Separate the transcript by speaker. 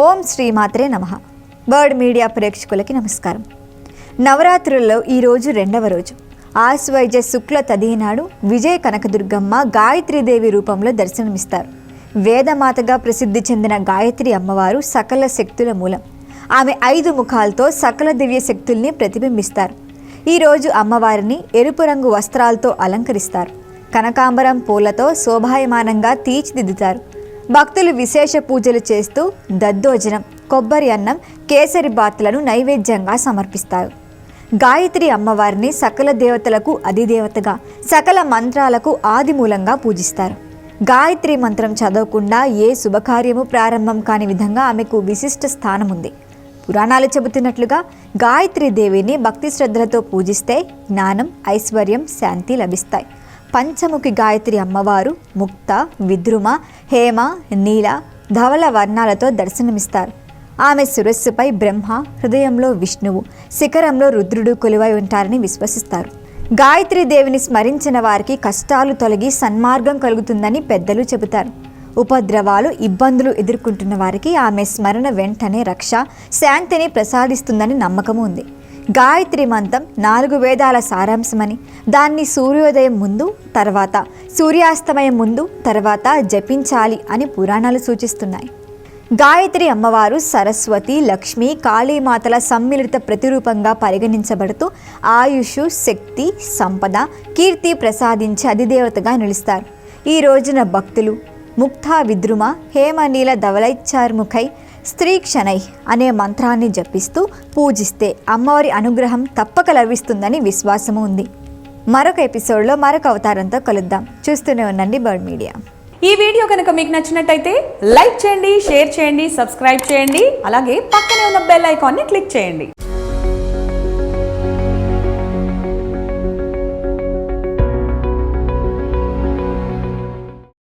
Speaker 1: ఓం శ్రీమాత్రే నమ. Bird media ప్రేక్షకులకి నమస్కారం. నవరాత్రుల్లో ఈరోజు రెండవ రోజు. ఆశ్వైజ శుక్ల తదీనాడు విజయ కనకదుర్గమ్మ గాయత్రీదేవి రూపంలో దర్శనమిస్తారు. వేదమాతగా ప్రసిద్ధి చెందిన గాయత్రి అమ్మవారు సకల శక్తుల మూలం. ఆమె ఐదు ముఖాలతో సకల దివ్య శక్తుల్ని ప్రతిబింబిస్తారు. ఈరోజు అమ్మవారిని ఎరుపు రంగు వస్త్రాలతో అలంకరిస్తారు. కనకాంబరం పూలతో శోభాయమానంగా తీర్చిదిద్దుతారు. భక్తులు విశేష పూజలు చేస్తూ దద్దోజనం కొబ్బరి అన్నం కేసరి బాతులను నైవేద్యంగా సమర్పిస్తారు. గాయత్రి అమ్మవారిని సకల దేవతలకు అధిదేవతగా సకల మంత్రాలకు ఆదిమూలంగా పూజిస్తారు. గాయత్రి మంత్రం చదవకుండా ఏ శుభకార్యము ప్రారంభం కాని విధంగా ఆమెకు విశిష్ట స్థానం ఉంది పురాణాలు చెబుతున్నట్లుగా గాయత్రి దేవిని భక్తి శ్రద్ధలతో పూజిస్తే జ్ఞానం ఐశ్వర్యం శాంతి లభిస్తాయి. పంచముఖి గాయత్రి అమ్మవారు ముక్త విద్రుమ హేమ నీల ధవల వర్ణాలతో దర్శనమిస్తారు. ఆమె శిరస్సుపై బ్రహ్మ హృదయంలో విష్ణువు శిఖరంలో రుద్రుడు కొలువై ఉంటారని విశ్వసిస్తారు. గాయత్రి దేవిని స్మరించిన వారికి కష్టాలు తొలగి సన్మార్గం కలుగుతుందని పెద్దలు చెబుతారు. ఉపద్రవాలు ఇబ్బందులు ఎదుర్కొంటున్న వారికి ఆమె స్మరణ వెంటనే రక్ష శాంతిని ప్రసాదిస్తుందని నమ్మకము ఉంది. గాయత్రి మంత్రం నాలుగు వేదాల సారాంశమని దాన్ని సూర్యోదయం ముందు తర్వాత సూర్యాస్తమయం ముందు తర్వాత జపించాలి అని పురాణాలు సూచిస్తున్నాయి. గాయత్రి అమ్మవారు సరస్వతి లక్ష్మి కాళీమాతల సమ్మిళిత ప్రతిరూపంగా పరిగణించబడుతూ ఆయుష్ శక్తి సంపద కీర్తి ప్రసాదించే అధిదేవతగా నిలుస్తారు. ఈ రోజున భక్తులు ముక్తా విద్రుమ హేమనీల ధవలైచ్చార్ముఖై స్త్రీ క్షణై అనే మంత్రాన్ని జపిస్తూ పూజిస్తే అమ్మవారి అనుగ్రహం తప్పక లభిస్తుందని విశ్వాసము ఉంది. మరొక ఎపిసోడ్లో మరొక అవతారంతో కలుద్దాం. చూస్తూనే ఉండండి బర్డ్ మీడియా.
Speaker 2: ఈ వీడియో కనుక మీకు నచ్చినట్టయితే లైక్ చేయండి షేర్ చేయండి సబ్స్క్రైబ్ చేయండి అలాగే పక్కనే ఉన్న బెల్ ఐకాన్ని క్లిక్ చేయండి.